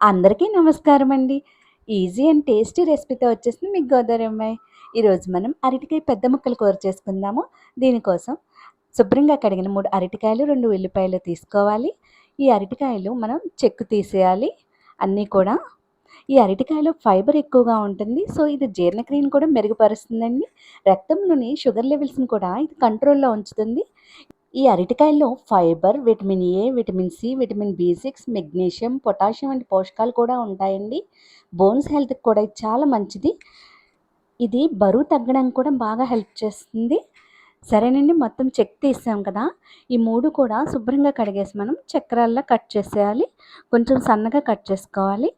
అందరికీ నమస్కారం అండి ఈజీ అండ్ టేస్టీ రెసిపీతో వచ్చేసింది మీకు గోదావరి అమ్మాయి. ఈరోజు మనం అరటికాయ పెద్ద ముక్కలు కూర చేసుకుందాము. దీనికోసం శుభ్రంగా కడిగిన మూడు అరటికాయలు రెండు ఉల్లిపాయలు తీసుకోవాలి. ఈ అరటికాయలు మనం చెక్కు తీసేయాలి. అన్నీ కూడా ఈ అరటికాయలో ఫైబర్ ఎక్కువగా ఉంటుంది. సో ఇది జీర్ణక్రియను కూడా మెరుగుపరుస్తుందండి. రక్తంలోని షుగర్ లెవెల్స్ని కూడా ఇది కంట్రోల్లో ఉంచుతుంది. ఈ అరటికాయల్లో fibre vitamin A vitamin C vitamin B six magnesium potassium వంటి పోషకాలు కూడా ఉంటాయండి. బోన్స్ హెల్త్కి కూడా ఇది చాలా మంచిది. ఇది బరువు తగ్గడానికి కూడా బాగా హెల్ప్ చేస్తుంది. సరేనండి మొత్తం చెక్ తీసాం కదా. ఈ మూడు కూడా శుభ్రంగా కడిగేసి మనం చక్రాల్లో కట్ చేసేయాలి. కొంచెం సన్నగా కట్ చేసుకోవాలి.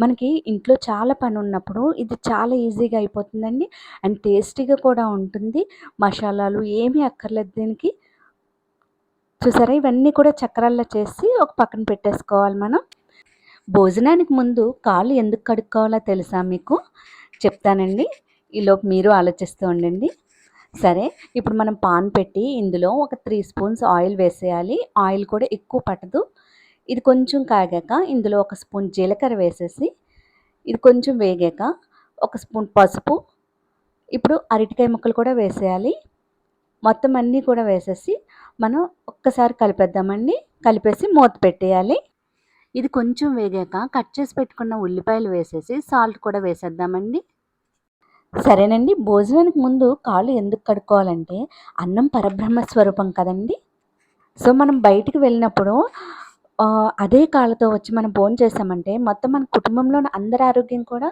మనకి ఇంట్లో చాలా పని ఉన్నప్పుడు ఇది చాలా ఈజీగా అయిపోతుందండి. అండ్ టేస్టీగా కూడా ఉంటుంది. మసాలాలు ఏమీ అక్కర్లేదు దీనికి. చూసారా? ఇవన్నీ కూడా చక్రాల్లో చేసి ఒక పక్కన పెట్టేసుకోవాలి మనం. భోజనానికి ముందు కాళ్ళు ఎందుకు కడుక్కోవాలో తెలుసా మీకు? చెప్తానండి. ఈలోపు మీరు ఆలోచిస్తూ ఉండండి. సరే ఇప్పుడు మనం పాన్ పెట్టి ఇందులో ఒక త్రీ స్పూన్స్ ఆయిల్ వేసేయాలి. ఆయిల్ కూడా ఎక్కువ పట్టదు. ఇది కొంచెం కాగాక ఇందులో ఒక స్పూన్ జీలకర్ర వేసేసి ఇది కొంచెం వేగాక ఒక స్పూన్ పసుపు. ఇప్పుడు అరటికాయ ముక్కలు కూడా వేసేయాలి. మొత్తం అన్నీ కూడా వేసేసి మనం ఒక్కసారి కలిపేద్దామండి. కలిపేసి మూత పెట్టేయాలి. ఇది కొంచెం వేగాక కట్ చేసి పెట్టుకున్న ఉల్లిపాయలు వేసేసి సాల్ట్ కూడా వేసేద్దామండి. సరేనండి. భోజనానికి ముందు కాళ్ళు ఎందుకు కడుక్కోవాలంటే అన్నం పరబ్రహ్మ స్వరూపం కదండి. సో మనం బయటికి వెళ్ళినప్పుడు అదే కాళ్ళతో వచ్చి మనం భోజనం చేసామంటే మొత్తం మన కుటుంబంలోని అందరి ఆరోగ్యం కూడా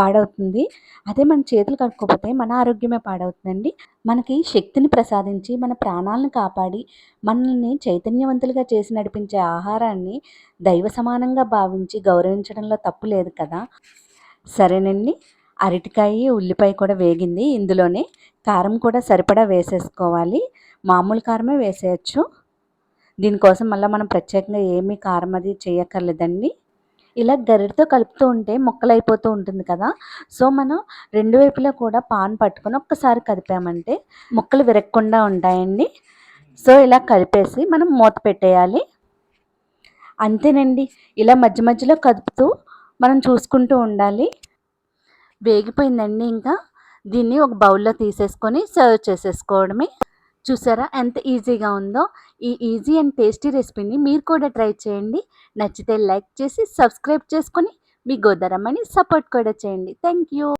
పాడవుతుంది. అదే మన చేతులు కడుక్కోపోతే మన ఆరోగ్యమే పాడవుతుందండి. మనకి శక్తిని ప్రసాదించి మన ప్రాణాలను కాపాడి మనల్ని చైతన్యవంతులుగా చేసి నడిపించే ఆహారాన్ని దైవ సమానంగా భావించి గౌరవించడంలో తప్పు లేదు కదా. సరేనండి. అరటికాయ ఉల్లిపాయ కూడా వేగింది. ఇందులోనే కారం కూడా సరిపడా వేసేసుకోవాలి. మామూలు కారమే వేసేయచ్చు. దీనికోసం మళ్ళీ మనం ప్రత్యేకంగా ఏమీ కారం అది చేయక్కర్లేదండి. ఇలా గరిటతో కలుపుతూ ఉంటే ముక్కలు అయిపోతూ ఉంటుంది కదా. సో మనం రెండు వైపులా కూడా పాన్ పట్టుకొని ఒక్కసారి కదిపామంటే ముక్కలు విరగకుండా ఉంటాయండి. సో ఇలా కలిపేసి మనం మూత పెట్టేయాలి. అంతేనండి. ఇలా మధ్య మధ్యలో కదుపుతూ మనం చూసుకుంటూ ఉండాలి. వేగిపోయిందండి ఇంకా. దీన్ని ఒక బౌల్లో తీసేసుకొని సర్వ్ చేసేసుకోవడమే. చూసారా? ఎంత ఈజీగా ఉందో. ఈ ఈజీ అండ్ టేస్టీ రెసిపీని మీరు కూడా ట్రై చేయండి. నచ్చితే లైక్ చేసి సబ్స్క్రైబ్ చేసుకొని మీ గోదారమ్మని సపోర్ట్ కూడా చేయండి. Thank you